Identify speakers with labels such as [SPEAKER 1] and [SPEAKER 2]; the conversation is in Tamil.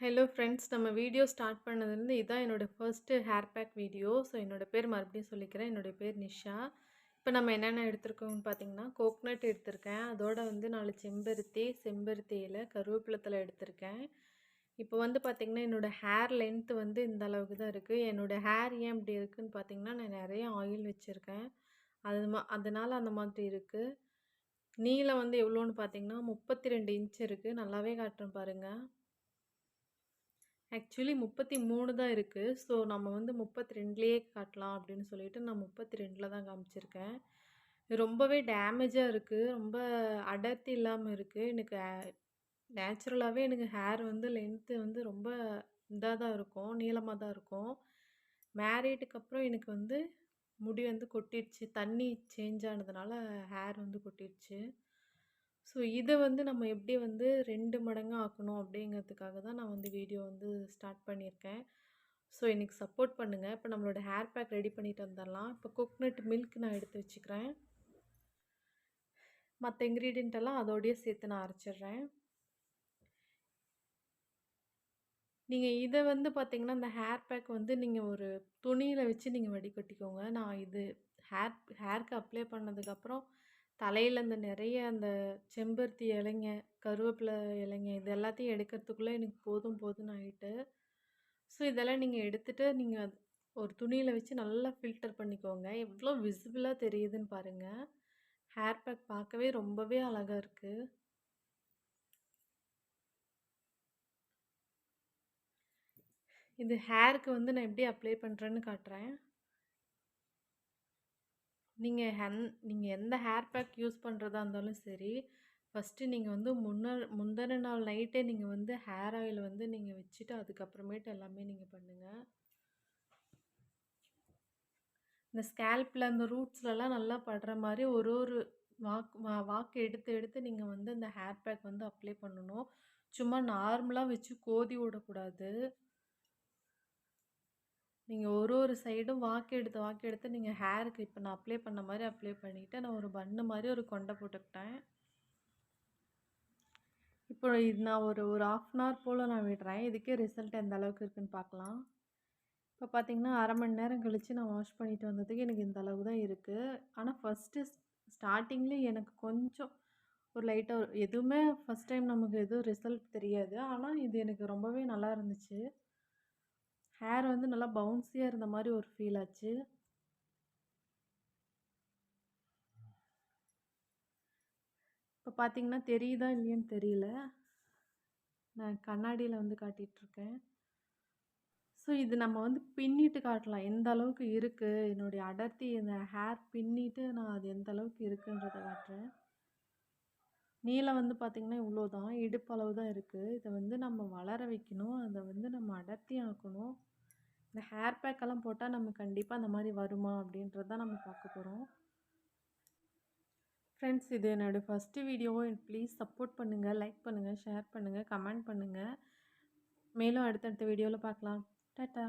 [SPEAKER 1] ஹலோ ஃப்ரெண்ட்ஸ் நம்ம வீடியோ ஸ்டார்ட் பண்ணதுலேருந்து இதான் என்னோடய first hair pack video so என்னோடய பேர் மறுபடியும் சொல்லிக்கிறேன். என்னோடய பேர் நிஷா. இப்போ நம்ம என்னென்ன எடுத்திருக்கோம்னு பார்த்தீங்கன்னா கோக்னட் எடுத்திருக்கேன். அதோட வந்து நாலு செம்பருத்தி செம்பருத்தியில் கருவேப்பிலத்தில் எடுத்திருக்கேன். இப்போ வந்து பார்த்திங்கன்னா என்னோடய ஹேர் லென்த்து வந்து இந்த அளவுக்கு தான் இருக்குது என்னோடய ஹேர் ஏன் இப்படி இருக்குதுன்னு பார்த்தீங்கன்னா நான் நிறைய ஆயில் வச்சுருக்கேன். அது மா அதனால் அந்த மாதிரி இருக்குது நீளம் வந்து எவ்வளோன்னு பார்த்தீங்கன்னா முப்பத்தி ரெண்டு இன்ச் இருக்குது நல்லாவே காட்டுறேன் பாருங்கள் ஆக்சுவலி முப்பத்தி மூணு தான் இருக்குது ஸோ நம்ம வந்து முப்பத்தி ரெண்டுலேயே காட்டலாம் அப்படின்னு சொல்லிட்டு நான் முப்பத்தி ரெண்டில் தான் காமிச்சிருக்கேன். ரொம்பவே டேமேஜாக இருக்குது ரொம்ப அடர்த்தி இல்லாமல் இருக்குது எனக்கு நேச்சுரலாகவே எனக்கு ஹேர் வந்து லென்த்து வந்து ரொம்ப இதாக தான் இருக்கும். நீளமாக தான் இருக்கும். மேரீடுக்கு அப்புறம் எனக்கு வந்து முடி வந்து கொட்டிடுச்சு. தண்ணி சேஞ்ச் ஆனதுனால ஹேர் வந்து கொட்டிடுச்சு. ஸோ இதை வந்து நம்ம எப்படி வந்து ரெண்டு மடங்கு ஆக்கணும் அப்படிங்கிறதுக்காக தான் நான் வந்து வீடியோ வந்து ஸ்டார்ட் பண்ணியிருக்கேன். ஸோ இன்றைக்கி சப்போர்ட் பண்ணுங்கள் இப்போ நம்மளோட ஹேர் பேக் ரெடி பண்ணிட்டு வந்துடலாம். இப்போ கோக்னட் மில்க் நான் எடுத்து வச்சுக்கிறேன். மற்ற இன்க்ரீடியண்ட் எல்லாம் அதோடய சேர்த்து நான் அரைச்சிட்றேன். நீங்கள் இதை வந்து பார்த்திங்கன்னா இந்த ஹேர் பேக் வந்து நீங்கள் ஒரு துணியில் வச்சு நீங்கள் வடிகட்டிக்கோங்க. நான் இது ஹேர் ஹேருக்கு அப்ளை பண்ணதுக்கப்புறம் தலையில் அந்த நிறைய அந்த செம்பருத்தி இலைங்க கருவேப்பிலை இலைங்க இது எல்லாத்தையும் எடுக்கிறதுக்குள்ளே எனக்கு போதும் போதும்னு ஆகிட்டு ஸோ இதெல்லாம் நீங்கள் எடுத்துகிட்டு நீங்கள் ஒரு துணியில் வச்சு நல்லா ஃபில்டர் பண்ணிக்கோங்க. எவ்வளோ விசிபிளாக தெரியுதுன்னு பாருங்கள் ஹேர் பேக் பார்க்கவே ரொம்பவே அழகாக இருக்குது இது ஹேருக்கு வந்து நான் எப்படி அப்ளை பண்ணுறேன்னு காட்டுறேன். நீங்கள் ஹென் நீங்கள் எந்த ஹேர் பேக் யூஸ் பண்ணுறதா இருந்தாலும் சரி ஃபஸ்ட்டு நீங்கள் வந்து முன்ன முந்தின நாள் நைட்டே நீங்கள் வந்து ஹேர் ஆயில் வந்து நீங்கள் வச்சுட்டு அதுக்கப்புறமேட்டு எல்லாமே நீங்கள் பண்ணுங்கள் இந்த ஸ்கேல்பில் அந்த ரூட்ஸ்லலாம் நல்லா படுற மாதிரி ஒரு ஒரு வாக் வா வாக்கு எடுத்து எடுத்து நீங்கள் வந்து இந்த ஹேர் பேக் வந்து அப்ளை பண்ணணும். சும்மா நார்மலாக வச்சு கோதி விடக்கூடாது. நீங்கள் ஒரு ஒரு சைடும் வாக்கு எடுத்து வாக்கு எடுத்து நீங்கள் ஹேருக்கு இப்போ நான் அப்ளை பண்ண மாதிரி அப்ளை பண்ணிவிட்டு நான் ஒரு பன்னு மாதிரி ஒரு கொண்டை போட்டுக்கிட்டேன். இப்போ இது நான் ஒரு ஒரு ஆஃப் அன் ஹவர் போல் நான் விடுறேன். இதுக்கே ரிசல்ட் எந்த அளவுக்கு இருக்குதுன்னு பார்க்கலாம். இப்போ பார்த்திங்கன்னா அரை மணி நேரம் கழித்து நான் வாஷ் பண்ணிட்டு வந்ததுக்கு எனக்கு இந்த அளவு தான் இருக்குது ஆனால் ஃபஸ்ட்டு ஸ்டார்டிங்லேயே எனக்கு கொஞ்சம் ஒரு லைட்டாக எதுவுமே ஃபஸ்ட் டைம் நமக்கு எதுவும் ரிசல்ட் தெரியாது. ஆனால் இது எனக்கு ரொம்பவே நல்லா இருந்துச்சு. ஹேர் வந்து நல்லா பவுன்ஸியாக இருந்த மாதிரி ஒரு ஃபீல் ஆச்சு. இப்போ பார்த்தீங்கன்னா தெரியுதா இல்லையான்னு தெரியல. நான் கண்ணாடியில் வந்து காட்டிகிட்ருக்கேன் ஸோ இது நம்ம வந்து பின்னிட்டு காட்டலாம். எந்த அளவுக்கு இருக்குது என்னுடைய அடர்த்தி இந்த ஹேர் பின்னிட்டு நான் அது எந்த அளவுக்கு இருக்குன்றதை காட்டுறேன். நீளம் வந்து பார்த்திங்கன்னா இவ்வளோ தான் இடுப்பளவு தான் இருக்குது இதை வந்து நம்ம வளர வைக்கணும் அதை வந்து நம்ம அடர்த்தி ஆக்கணும். இந்த ஹேர் பேக்கெல்லாம் போட்டால் நம்ம கண்டிப்பாக அந்த மாதிரி வருமா அப்படின்றது தான் நம்ம பார்க்க போகிறோம் ஃப்ரெண்ட்ஸ் இது என்னோடய ஃபஸ்ட்டு வீடியோவை ப்ளீஸ் சப்போர்ட் பண்ணுங்கள் லைக் பண்ணுங்கள் ஷேர் பண்ணுங்கள் கமெண்ட் பண்ணுங்கள் மேலும் அடுத்தடுத்த வீடியோவில் பார்க்கலாம். டாட்டா